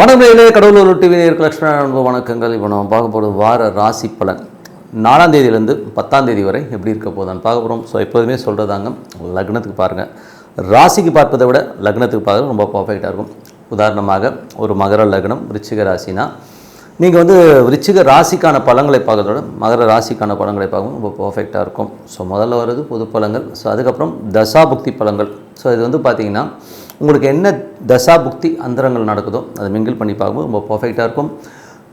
வணக்கங்களே கடவுளூர் TV நேருக்கு லட்சுமண அன்பு வணக்கங்கள். இப்போ நம்ம பார்க்க போகிறது வார ராசி பலன். நாலாம் தேதியிலேருந்து பத்தாம் தேதி வரை எப்படி இருக்க போதான்னு பார்க்க போகிறோம் ஸோ எப்போதுமே சொல்கிறதாங்க லக்னத்துக்கு பாருங்கள் ராசிக்கு பார்ப்பதை விட லக்னத்துக்கு பார்க்க ரொம்ப பர்ஃபெக்டாக இருக்கும். உதாரணமாக ஒரு மகர லக்னம் ரிச்சிக ராசினா நீங்கள் வந்து விருச்சிக ராசிக்கான பழங்களை பார்க்கறதோட விட மகர ராசிக்கான பழங்களை பார்க்கும் ரொம்ப பர்ஃபெக்டாக இருக்கும். ஸோ முதல்ல வர்றது பொது பழங்கள் ஸோ அதுக்கப்புறம் தசாபுக்தி பழங்கள் ஸோ இது வந்து பார்த்தீங்கன்னா உங்களுக்கு என்ன தசா புக்தி அந்தரங்கள் நடக்குதோ அதை மிங்கிள் பண்ணி பார்க்கும்போது ரொம்ப பர்ஃபெக்டாக இருக்கும்.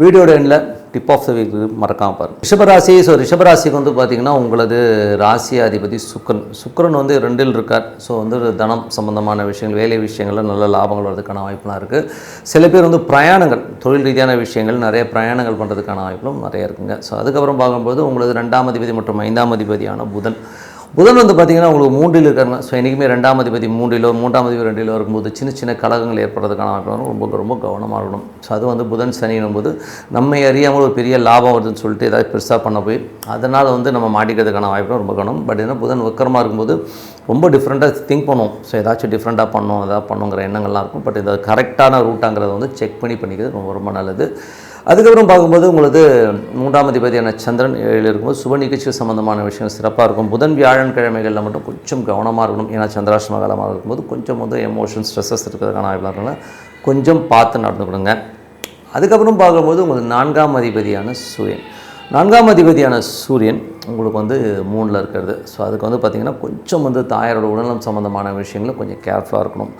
வீடியோட எண்டில் டிப் ஆஃப் த வீக் மறக்காமல் பாருங்கள் ரிஷபராசி ஸோ ரிஷபராசிக்கு வந்து பார்த்திங்கன்னா உங்களது ராசி அதிபதி சுக்கரன். சுக்கரன் வந்து ரெண்டில் இருக்கார். ஸோ வந்து தனம் சம்பந்தமான விஷயங்கள் வேலை விஷயங்களில் நல்ல லாபங்கள் வர்றதுக்கான வாய்ப்புலாம் இருக்குது சில பேர் வந்து பிரயாணங்கள் தொழில் ரீதியான விஷயங்கள் நிறைய பிரயாணங்கள் பண்ணுறதுக்கான வாய்ப்புகளும் நிறைய இருக்குங்க. ஸோ அதுக்கப்புறம் பார்க்கும்போது உங்களது ரெண்டாம் அதிபதி மற்றும் ஐந்தாம் அதிபதியான புதன். புதன் வந்து பார்த்திங்கன்னா உங்களுக்கு மூன்றில் இருக்காங்க ஸோ என்றைக்குமே ரெண்டாம் அதிபதி மூன்றிலோ மூன்றாம் அதிபதி ரெண்டிலோ இருக்கும்போது சின்ன சின்ன கழகங்கள் ஏற்படுறதுக்கான வாய்ப்பு ரொம்ப ரொம்ப கவனமாக இருக்கணும். ஸோ அது வந்து புதன் சனினும் போது நம்மை அறியாமல் ஒரு பெரிய லாபம் வருதுன்னு சொல்லிட்டு ஏதாவது பெருசாக பண்ண போய் அதனால் வந்து நம்ம மாட்டிக்கிறதுக்கான வாய்ப்பு ரொம்ப கவனம். பட் என்ன புதன் வக்கரமாக இருக்கும்போது ரொம்ப டிஃப்ரெண்ட்டாக திங்க் பண்ணுவோம் ஸோ ஏதாச்சும் டிஃப்ரெண்ட்டாக பண்ணணும் ஏதாவது பண்ணுங்கிற எண்ணங்கள்லாம் இருக்கும். பட் இந்த கரெக்டான ரூட்டாங்கிறத வந்து செக் பண்ணி பண்ணிக்கிறது ரொம்ப ரொம்ப நல்லது. அதுக்கப்புறம் பார்க்கும்போது உங்களுக்கு மூன்றாம் அதிபதியான சந்திரன் ஏழில் இருக்கும்போது சுப நிகழ்ச்சிகள் சம்மந்தமான விஷயம் சிறப்பாக இருக்கும். புதன் வியாழன் கிழமைகளில் மட்டும் கொஞ்சம் கவனமாக இருக்கணும். ஏன்னா சந்திராஷ்டம காலமாக இருக்கும்போது கொஞ்சம் வந்து எமோஷன் ஸ்ட்ரெஸ்ஸஸ் இருக்கிறதுக்கான வாய்ப்புலாம் கொஞ்சம் பார்த்து நடந்துக்கிடுங்க அதுக்கப்புறம் பார்க்கும்போது உங்களுக்கு நான்காம் அதிபதியான சூரியன். நான்காம் அதிபதியான சூரியன் உங்களுக்கு வந்து மூணில் இருக்கிறது. ஸோ அதுக்கு வந்து பார்த்திங்கன்னா கொஞ்சம் வந்து தாயாரோட உடல்நலம் சம்மந்தமான விஷயங்களில் கொஞ்சம் கேர்ஃபுல்லாக இருக்கணும்.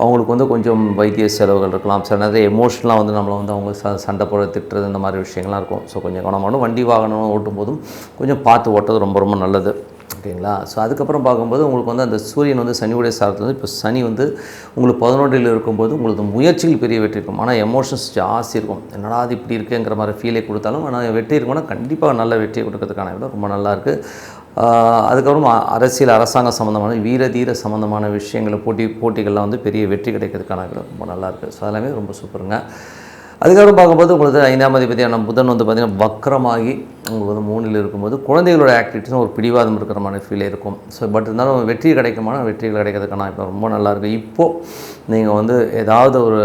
அவங்களுக்கு வந்து கொஞ்சம் வைத்திய செலவுகள் இருக்கலாம். சில நிறைய எமோஷனலாக வந்து நம்மளை வந்து அவங்க ச சண்டை போட திட்டுறது இந்த மாதிரி விஷயங்கள்லாம் இருக்கும். ஸோ கொஞ்சம் கவனமான வண்டி வாகனம் ஓட்டும் போதும் கொஞ்சம் பார்த்து ஓட்டுறது ரொம்ப ரொம்ப நல்லது. ஓகேங்களா? ஸோ அதுக்கப்புறம் பார்க்கும்போது உங்களுக்கு வந்து அந்த சூரியன் வந்து சனியுடைய சாரத்தில் வந்து இப்போ சனி வந்து உங்களுக்கு பதினொன்றில் இருக்கும்போது உங்களுக்கு முயற்சிகள் பெரிய வெற்றி இருக்கும். ஆனால் எமோஷன்ஸ் ஜாஸ்தி இருக்கும். என்னடா அது இப்படி இருக்குங்கிற மாதிரி ஃபீலே கொடுத்தாலும் ஆனால் வெற்றி இருக்கும்னா கண்டிப்பாக நல்ல வெற்றியை கொடுக்கறதுக்கான இடம் ரொம்ப நல்லா இருக்குது அதுக்கப்புறம் அரசியல் அரசாங்க சம்மந்தமான வீர தீர சம்மந்தமான விஷயங்களை போட்டி போட்டிகள்லாம் வந்து பெரிய வெற்றி கிடைக்கிறதுக்கான இடம் ரொம்ப நல்லாயிருக்கு ஸோ அதெல்லாமே ரொம்ப சூப்பருங்க. அதுக்கப்புறம் பார்க்கும்போது உங்களுக்கு ஐந்தாம் அதிபதியான புதன் வந்து பார்த்திங்கன்னா வக்கரமாகி உங்களுக்கு வந்து மூணில் இருக்கும்போது குழந்தைகளோட ஆக்டிவிட்டிஸும் ஒரு பிடிவாதம் இருக்கிற மாதிரி ஃபீல் இருக்கும். ஸோ பட் இருந்தாலும் வெற்றி கிடைக்குமான வெற்றிகள் கிடைக்கிறதுக்கான இப்போ ரொம்ப நல்லாயிருக்கு இப்போது நீங்கள் வந்து ஏதாவது ஒரு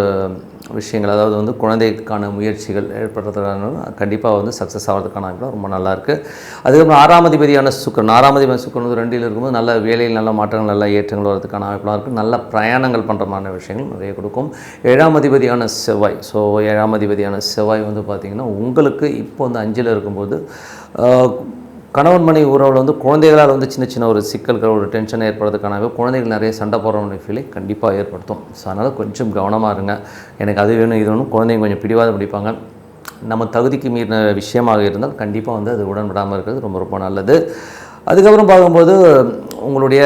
விஷயங்கள் அதாவது வந்து குழந்தைக்கான முயற்சிகள் ஏற்படுறதுக்கான கண்டிப்பாக வந்து சக்ஸஸ் ஆகிறதுக்கான வாய்ப்பு ரொம்ப நல்லாயிருக்கு அதுக்கப்புறம் ஆறாம் அதிபதியான சுக்கரன் ஆறாம் அதிபதி சுக்கரன் வந்து ரெண்டில் இருக்கும்போது நல்ல வேலையில் நல்ல மாற்றங்கள் நல்ல ஏற்றங்கள் வரதுக்கான வாய்ப்புலாம் இருக்குது நல்ல பிரயாணங்கள் பண்ணுற மாதிரி விஷயங்கள் நிறைய கொடுக்கும். ஏழாம் அதிபதியான செவ்வாய் ஸோ ஏழாம் அதிபதியான செவ்வாய் வந்து பார்த்திங்கன்னா உங்களுக்கு இப்போ வந்து அஞ்சில் இருக்கும்போது கணவன் மனைவி உறவில் வந்து குழந்தைகளால் வந்து சின்ன சின்ன ஒரு சிக்கல்கள் ஒரு டென்ஷன் ஏற்படுறதுக்கானவே குழந்தைகள் நிறைய சண்டை போடுற ஃபீலை கண்டிப்பாக ஏற்படுத்தும். ஸோ அதனால் கொஞ்சம் கவனமாக இருங்க. எனக்கு அது வேணும் இது வேணும் குழந்தைங்க கொஞ்சம் பிடிவாத பிடிப்பாங்க. நம்ம தகுதிக்கு மீறின விஷயமாக இருந்தால் கண்டிப்பாக வந்து அது உடன்படாமல் இருக்கிறது ரொம்ப ரொம்ப நல்லது. அதுக்கப்புறம் பார்க்கும்போது உங்களுடைய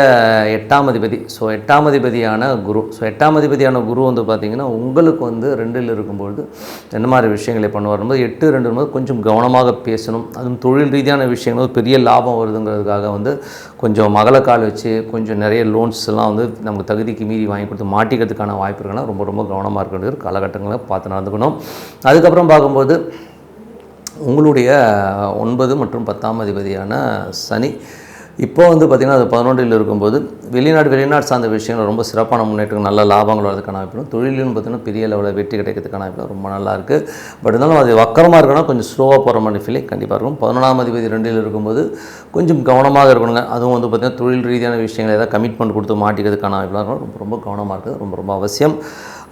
எட்டாம் அதிபதி. ஸோ எட்டாம் அதிபதியான குரு. ஸோ எட்டாம் அதிபதியான குரு வந்து பார்த்திங்கன்னா உங்களுக்கு வந்து ரெண்டில் இருக்கும்பொழுது என்ன மாதிரி விஷயங்களை பண்ணுவார் வரும்போது எட்டு ரெண்டு போது கொஞ்சம் கவனமாக பேசணும். அதுவும் தொழில் ரீதியான விஷயங்கள் பெரிய லாபம் வருதுங்கிறதுக்காக வந்து கொஞ்சம் மகளக்கால் வச்சு கொஞ்சம் நிறைய லோன்ஸ் எல்லாம் வந்து நமக்கு தகுதிக்கு மீறி வாங்கி கொடுத்து மாட்டிக்கிறதுக்கான வாய்ப்பு இருக்குன்னா ரொம்ப ரொம்ப கவனமாக இருக்கின்ற காலகட்டங்களை பார்த்து நடந்துக்கணும். அதுக்கப்புறம் பார்க்கும்போது உங்களுடைய ஒன்பது மற்றும் பத்தாம் அதிபதியான சனி இப்போ வந்து பார்த்திங்கன்னா அது பதினொன்றில் இருக்கும்போது வெளிநாடு வெளிநாடு சார்ந்த விஷயங்கள் ரொம்ப சிறப்பான முன்னேற்றம் நல்ல லாபங்கள் வரதுக்கான வாய்ப்பு தொழிலும் பார்த்திங்கன்னா பெரிய லெவலில் வெற்றி கிடைக்கிறதுக்கான வாய்ப்பு ரொம்ப நல்லா இருக்குது பட் இருந்தாலும் அது வக்கரமாக இருக்கணும் கொஞ்சம் ஸ்லோவாக போகிற மாதிரி ஃபீலே கண்டிப்பாக இருக்கும். பதினொன்றாம் அதிபதி ரெண்டில் இருக்கும்போது கொஞ்சம் கவனமாக இருக்கணுங்க. அதுவும் வந்து பார்த்திங்கன்னா தொழில் ரீதியான விஷயங்கள் ஏதாவது கமிட்மெண்ட் கொடுத்து மாட்டிக்கிறதுக்கான வாய்ப்புலாம் ரொம்ப ரொம்ப கவனமாக இருக்குது. ரொம்ப ரொம்ப அவசியம்.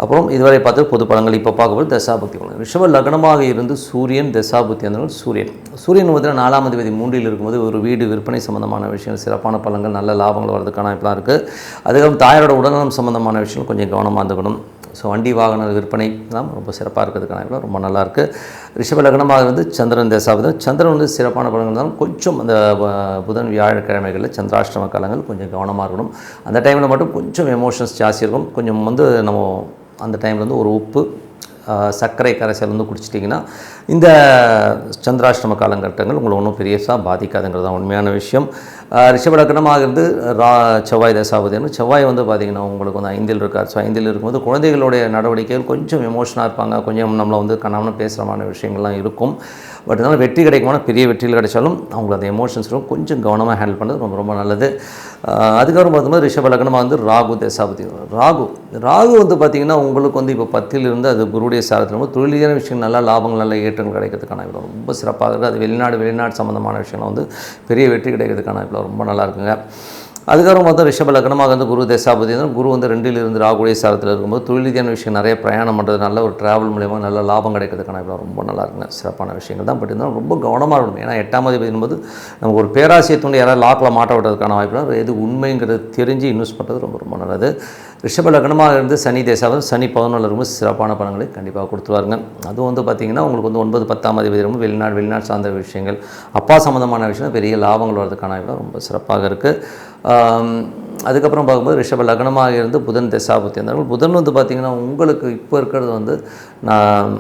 அப்புறம் இதுவரை பார்த்து பொது பலன்கள் இப்போ பார்க்கும்போது தசாபக்தி பலன் ரிஷப லக்னமாக இருந்து சூரியன் தசாபக்தி அந்த சூரியன். சூரியன் வந்து நாலாம் அதிபதி மூன்றில் இருக்கும்போது ஒரு வீடு விற்பனை சம்பந்தமான விஷயம் சிறப்பான பழங்கள் நல்ல லாபங்கள் வரதுக்கான இப்பெல்லாம் இருக்குது அதுக்கப்புறம் தாயாரோட உடல்நலம் சம்பந்தமான விஷயம் கொஞ்சம் கவனமாக இருந்துக்கணும். ஸோ வண்டி வாகன விற்பனை எல்லாம் ரொம்ப சிறப்பாக இருக்கிறதுக்கான ரொம்ப நல்லாயிருக்கு ரிஷப லக்னமாக இருந்து சந்திரன் தசாபுதம் சந்திரன் வந்து சிறப்பான பலன்கள் தான் கொஞ்சம் அந்த புதன் வியாழக்கிழமைகளில் சந்திராஷ்டம காலங்கள் கொஞ்சம் கவனமாக இருக்கணும். அந்த டைமில் மட்டும் கொஞ்சம் எமோஷன்ஸ் ஜாஸ்தி இருக்கும். கொஞ்சம் வந்து நம்ம அந்த டைமில் வந்து ஒரு உப்பு சர்க்கரை கரைசல் வந்து குடிச்சிட்டிங்கன்னா இந்த சந்திராஷ்டம காலகட்டங்கள் உங்களை ஒன்றும் பெரியசாக பாதிக்காதுங்கிறது தான் உண்மையான விஷயம். ஆஹ், இருந்து ரா செவ்வாய் தசாபதினு செவ்வாய் வந்து பார்த்திங்கன்னா உங்களுக்கு வந்து ஐந்தில் இருக்கார். ஸோ ஐந்தில் இருக்கும்போது குழந்தைகளுடைய நடவடிக்கைகள் கொஞ்சம் எமோஷனாக இருப்பாங்க. கொஞ்சம் நம்மளை வந்து கண்ணாமனு பேசுகிறமான விஷயங்கள்லாம் இருக்கும். பட் இருந்தாலும் வெற்றி கிடைக்குமான பெரிய வெற்றியில் கிடைச்சாலும் அவங்களுக்கு அந்த எமோஷன்ஸ் கொஞ்சம் கவனமாக ஹேண்டில் பண்ணுறது ரொம்ப ரொம்ப நல்லது. அதுக்கப்புறம் பார்த்தோம்னா ரிஷப லக்னமாக வந்து ராகு தசாபதி. ராகு ராகு வந்து பார்த்திங்கன்னா உங்களுக்கு வந்து இப்போ பத்திலிருந்து அது குருடைய சாரத்தில் ரொம்ப தொழிலான விஷயம் நல்லா லாபங்கள் நல்ல ஏற்றங்கள் கிடைக்கிறதுக்கான இவ்வளோ ரொம்ப சிறப்பாக இருக்குது. அது வெளிநாடு வெளிநாடு சம்மந்தமான விஷயங்கள் வந்து பெரிய வெற்றி கிடைக்கிறதுக்கான இப்போ ரொம்ப நல்லா இருக்குங்க. அதுக்கப்புறம் பார்த்தா ரிஷப லக்னமாக வந்து குரு தசாபதி வந்து குரு வந்து ரெண்டில் இருந்து ராகுடைய சாரத்தில் இருக்கும்போது தொழில் ரீதியான விஷயம் நிறைய பிரயாணம் பண்ணுறது நல்ல ஒரு டிராவல் மூலயமா நல்ல லாபம் கிடைக்கிறதுக்கான இப்போ ரொம்ப நல்லா இருக்குங்க சிறப்பான விஷயங்கள் தான். பட் இருந்தாலும் ரொம்ப கவனமாக இருக்கணும். ஏன்னா எட்டாம் போது நமக்கு ஒரு பேராசிரியத்துடைய யாராவது லாக்கில் மாட்ட விடுறதுக்கான வாய்ப்பு எது உண்மைங்கிறது தெரிஞ்சு இன்வெஸ்ட் பண்ணுறது ரொம்ப ரொம்ப நல்லது. ரிஷப லக்னமாக இருந்து சனி தேசாவது சனி பதினொன்று இருக்கும்போது சிறப்பான பலன்களை கண்டிப்பாக கொடுத்துருவாருங்க. அதுவும் வந்து பார்த்திங்கன்னா உங்களுக்கு வந்து ஒன்பது பத்தாம் அதிபதி ரொம்ப வெளிநாடு வெளிநாடு சார்ந்த விஷயங்கள் அப்பா சம்மந்தமான விஷயம் பெரிய லாபங்கள் வரதுக்கான ரொம்ப சிறப்பாக இருக்குது அதுக்கப்புறம் பார்க்கும்போது ரிஷப லக்னமாக இருந்து புதன் தசாபத்தி இருந்தார்கள் புதன் வந்து பார்த்திங்கன்னா உங்களுக்கு இப்போ இருக்கிறது வந்து நான்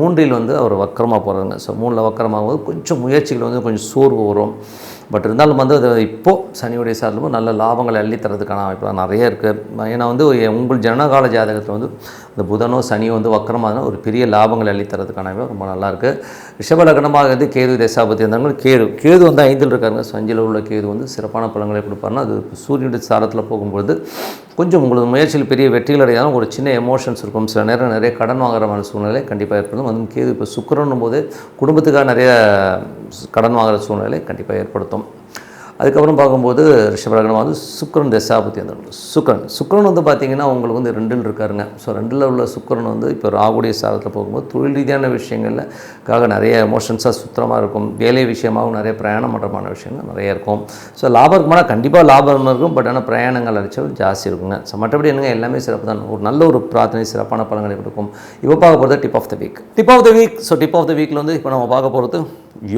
மூன்றில் வந்து அவர் வக்கரமாக போகிறாங்க ஸோ மூணில் வக்கரமாகும் போது கொஞ்சம் முயற்சிகள் வந்து கொஞ்சம் சோர்வு வரும். பட் இருந்தாலும் வந்து அது இப்போது சனியுடைய சார்லும் நல்ல லாபங்களை அள்ளித்தரதுக்கான வாய்ப்புலாம் வாய்ப்பு நிறைய இருக்குது ஏன்னா வந்து உங்கள் ஜனகால ஜாதகத்தில் வந்து இந்த புதனோ சனியோ வந்து வக்கரமாக ஒரு பெரிய லாபங்களை அள்ளித்தரதுக்கான வாய்ப்பு ரொம்ப நல்லாயிருக்கு ரிஷப லக்னமாக வந்து கேது தேசாபத்தி இருந்தாங்க கேது கேது வந்து ஐந்தில் இருக்காருங்க. சஞ்சில் உள்ள கேது வந்து சிறப்பான பலன்களை கொடுப்பாருன்னா அது சூரியனுடைய சாரத்தில் போகும்பொழுது கொஞ்சம் உங்களுக்கு முயற்சியில் பெரிய வெற்றிகள் அடையாலும் ஒரு சின்ன எமோஷன்ஸ் இருக்கும். சில நேரம் நிறைய கடன் வாங்குற மாதிரி சூழ்நிலை கண்டிப்பாக ஏற்படும். அதுவும் கேது இப்போ சுக்கரன்னும் போது குடும்பத்துக்காக நிறைய கடன் வாங்குகிற சூழ்நிலை கண்டிப்பாக ஏற்படுத்தும். அதுக்கப்புறம் பார்க்கும்போது ரிஷபலகனம் வந்து சுக்கரன் தசாபத்தி அந்த சுக்கரன். சுக்கரன் வந்து பார்த்திங்கன்னா உங்களுக்கு வந்து ரெண்டில் இருக்காருங்க. ஸோ ரெண்டில் உள்ள சுக்கரன் வந்து இப்போ ராகுடைய சாதத்தில் போகும்போது தொழில் ரீதியான விஷயங்கள்லக்காக நிறைய எமோஷன்ஸாக சுத்தமாக இருக்கும். வேலை விஷயமாகவும் நிறைய பிரயாணம் பண்ணுறமான விஷயங்கள் நிறைய இருக்கும். ஸோ லாபம் இருக்குமானா கண்டிப்பாக லாபம் இருக்கும். பட் ஆனால் பிரயாணங்கள் அழைச்சாலும் ஜாஸ்தி இருக்குங்க. ஸோ மற்றபடி என்னங்க? எல்லாமே சிறப்பு தான். ஒரு நல்ல ஒரு பிரார்த்தனை சிறப்பான பலன்களை கொடுக்கும். இப்போ பார்க்க போகிறது tip of the week tip of the week so tip of the வீக்கில் வந்து இப்போ நம்ம பார்க்க போகிறது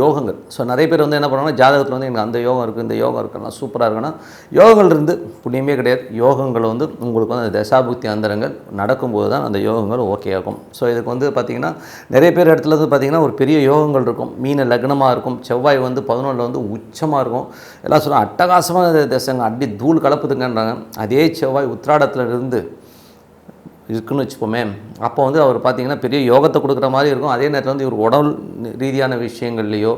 யோகங்கள். ஸோ நிறைய பேர் வந்து என்ன பண்ணுவாங்கன்னா ஜாதகத்தில் வந்து எனக்கு அந்த யோகம் இருக்குது இந்த யோகம் இருக்கலாம் சூப்பராக இருக்குன்னா யோகங்கள் இருந்து புண்ணியமே கிடையாது. யோகங்கள் வந்து உங்களுக்கு வந்து அந்த தசாபுக்தி அந்தரங்கள் நடக்கும்போது தான் அந்த யோகங்கள் ஓகே ஆகும். ஸோ இதுக்கு வந்து பார்த்திங்கன்னா நிறைய பேர் இடத்துல வந்து பார்த்திங்கன்னா ஒரு பெரிய யோகங்கள் இருக்கும். மீன லக்னமாக இருக்கும். செவ்வாய் வந்து பதினொன்றில் வந்து உச்சமாக இருக்கும். எல்லாம் சொல்லுவாங்க அட்டகாசமாக தசங்க அடி தூள் கலப்புதுங்கன்றாங்க. அதே செவ்வாய் உத்திராடத்துல இருந்து இருக்குன்னு வச்சுப்போமே. அப்போ வந்து அவர் பார்த்தீங்கன்னா பெரிய யோகத்தை கொடுக்குற மாதிரி இருக்கும். அதே நேரத்தில் வந்து இவர் உடல் ரீதியான விஷயங்கள்லையோ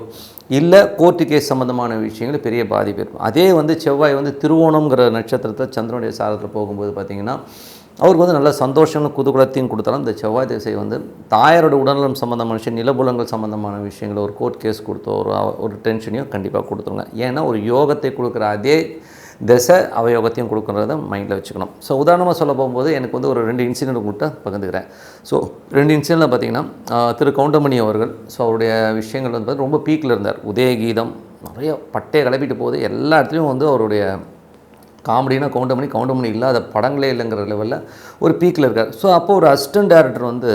இல்லை கோர்ட்டு கேஸ் சம்மந்தமான விஷயங்கள் பெரிய பாதிப்பு இருக்கும் அதே வந்து செவ்வாய் வந்து திருவோணம்ங்கிற நட்சத்திரத்தை சந்திரனுடைய சாரத்தில் போகும்போது பார்த்திங்கன்னா அவருக்கு வந்து நல்ல சந்தோஷங்களும் குதூகலத்தையும் கொடுத்தாலும் இந்த செவ்வாய் திசை வந்து தாயாரோட உடல்நலம் சம்மந்தமான விஷயம் நிலபுலங்கள் சம்மந்தமான விஷயங்கள் ஒரு கோர்ட் கேஸ் கொடுத்தோ ஒரு ஒரு டென்ஷனையும் கண்டிப்பாக கொடுத்துருங்க. ஏன்னா ஒரு யோகத்தை கொடுக்குற அதே திசை அவயோகத்தையும் கொடுக்குறத மைண்டில் வச்சுக்கணும். ஸோ உதாரணமாக சொல்ல போகும்போது எனக்கு வந்து ஒரு ரெண்டு இன்சிடென்ட் உங்கள்கிட்ட பகிர்ந்துக்கிறேன். ஸோ ரெண்டு இன்சிடென்ட்டில் பார்த்தீங்கன்னா திரு கவுண்டமணி அவர்கள் ஸோ அவருடைய விஷயங்கள் வந்து ரொம்ப பீக்கில் இருந்தார். உதயகீதம் நிறைய பட்டையை கிளப்பிட்டு போகுது. எல்லா இடத்துலையும் வந்து அவருடைய காமெடினா கவுண்டமணி கவுண்டமணி இல்லாத படங்களே இல்லைங்கிற லெவலில் ஒரு பீக்கில் இருக்கார். ஸோ அப்போ ஒரு அசிஸ்டன்ட் டேரக்டர் வந்து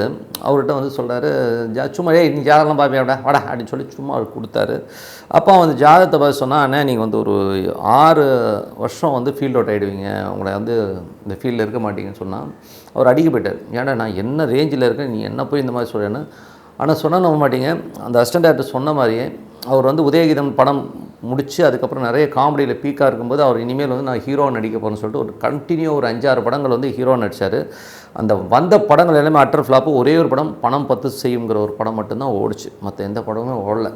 அவர்கிட்ட வந்து சொல்கிறாரு ஜா சும்மா ஏ நீ ஜாதகம்லாம் பார்ப்பியா வாடா வாடா அப்படின்னு சொல்லி சும்மா அவர் கொடுத்தாரு. அப்போ வந்து ஜாதகத்தை பார்த்து சொன்னால் அண்ணே நீங்கள் வந்து ஒரு ஆறு வருஷம் வந்து ஃபீல்ட் அவுட் ஆகிடுவீங்க உங்களை வந்து இந்த ஃபீல்டில் இருக்க மாட்டீங்கன்னு சொன்னால் அவர் அடிக்க போயிட்டார். ஏன்னா நான் என்ன ரேஞ்சில் இருக்கேன்? நீ என்ன போய் இந்த மாதிரி சொல்கிறேன்னு ஆனால் சொன்னால் நம்ப மாட்டீங்க. அந்த அசிஸ்டன்ட் டேரக்டர் சொன்ன மாதிரியே அவர் வந்து உதயகீதம் படம் முடித்து அதுக்கப்புறம் நிறைய காமெடியில் பீக்காக இருக்கும்போது அவர் இனிமேல் வந்து நான் ஹீரோ நடிக்க போகிறேன்னு சொல்லிட்டு ஒரு கண்டினியூ ஒரு அஞ்சாறு படங்கள் வந்து ஹீரோ நடித்தார் அந்த வந்த படங்கள் எல்லாமே அட்டர் ஃப்ளாப்பு ஒரே ஒரு படம் பணம் பத்து செய்யுங்கிற ஒரு படம் மட்டும்தான் ஓடிச்சு. மற்ற எந்த படமுமே ஓடலை.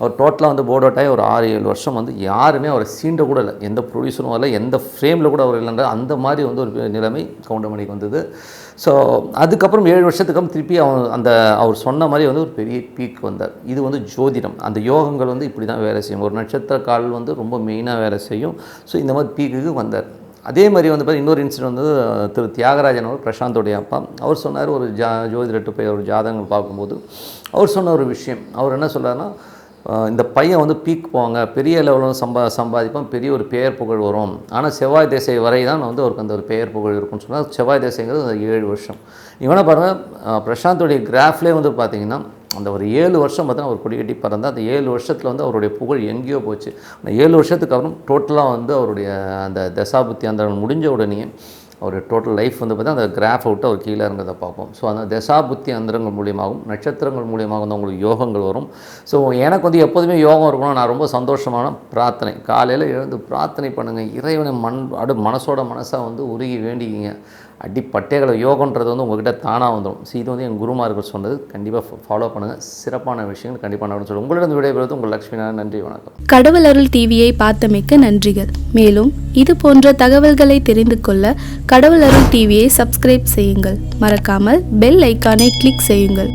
அவர் டோட்டலாக வந்து போர்ட் அவுட் ஆகி ஒரு ஆறு ஏழு வருஷம் வந்து யாருமே அவரை சீண்ட கூட இல்லை. எந்த ப்ரொடியூசரும் வரல. எந்த ஃப்ரேமில் கூட அவர் இல்லைன்ற அந்த மாதிரி வந்து ஒரு நிலைமை கவுண்டமணிக்கு வந்தது. ஸோ அதுக்கப்புறம் ஏழு வருஷத்துக்கு திருப்பி அவன் அந்த அவர் சொன்ன மாதிரி வந்து ஒரு பெரிய பீக் வந்தார். இது வந்து ஜோதிடம். அந்த யோகங்கள் வந்து இப்படி தான் வேலை செய்யும். ஒரு நட்சத்திர கால் வந்து ரொம்ப மெயினாக வேலை செய்யும். ஸோ இந்த மாதிரி பீக்குக்கு வந்தார். அதே மாதிரி வந்து பார்த்தா இன்னொரு இன்சிடென்ட் வந்து திரு தியாகராஜன் அவர் பிரசாந்தோடைய அப்பா அவர் சொன்னார் ஒரு ஜா ஜோதிடட்டு போய் ஒரு ஜாதகங்கள் பார்க்கும்போது அவர் சொன்ன ஒரு விஷயம். அவர் என்ன சொல்கிறாருன்னா இந்த பையன் வந்து பீக் போவாங்க. பெரிய லெவலில் சம்பா சம்பாதிப்பான் பெரிய ஒரு பெயர் புகழ் வரும். ஆனால் செவ்வாய் திசை வரை தான் வந்து அவருக்கு அந்த ஒரு பெயர் புகழ் இருக்கும்னு சொன்னால் செவ்வாய் திசைங்கிறது அந்த ஏழு வருஷம். இவனை பாருங்கள் பிரசாந்தோடைய கிராஃப்லேயே வந்து பார்த்தீங்கன்னா அந்த ஒரு ஏழு வருஷம் பார்த்தா அவர் கொடி கட்டி பறந்தால் அந்த ஏழு வருஷத்தில் வந்து அவருடைய புகழ் எங்கேயோ போச்சு. அந்த ஏழு வருஷத்துக்கு அப்புறம் டோட்டலாக வந்து அவருடைய அந்த தசாபுத்தி அந்த முடிஞ்ச உடனே அவர் டோட்டல் லைஃப் வந்து பார்த்தீங்கன்னா அந்த கிராஃப் அவுட்டு அவர் கீழே இருந்ததை பார்ப்போம். ஸோ அந்த தசா புத்தி அந்தரங்கள் மூலியமாகவும் நட்சத்திரங்கள் மூலியமாக வந்து உங்களுக்கு யோகங்கள் வரும். ஸோ எனக்கு வந்து எப்போதுமே யோகம் இருக்கணும் நான் ரொம்ப சந்தோஷமான பிரார்த்தனை. காலையில் எழுந்து பிரார்த்தனை பண்ணுங்கள் இறைவனை மண் அடு மனசோட மனசாக வந்து உருகி வேண்டிக்கிங்க. அடி பட்டைகளை யோகன்றது வந்து உங்கள்கிட்ட தானாக வந்துடும் ஸோ இது வந்து என் குருமார்கள் சொன்னது. கண்டிப்பாக ஃபாலோ பண்ணுங்கள் சிறப்பான விஷயங்கள் கண்டிப்பாக நடந்து சொல்லுங்கள் உங்களிடம் விடைபெறுவது உங்கள் லக்ஷ்மி நன்றி வணக்கம். கடவுள் அருள் டிவியை பார்த்தமைக்க நன்றிகள். மேலும் இது போன்ற தகவல்களை தெரிந்து கொள்ள கடவுள் அருள் டிவியை சப்ஸ்கிரைப் செய்யுங்கள். மறக்காமல் பெல் ஐக்கானை கிளிக் செய்யுங்கள்.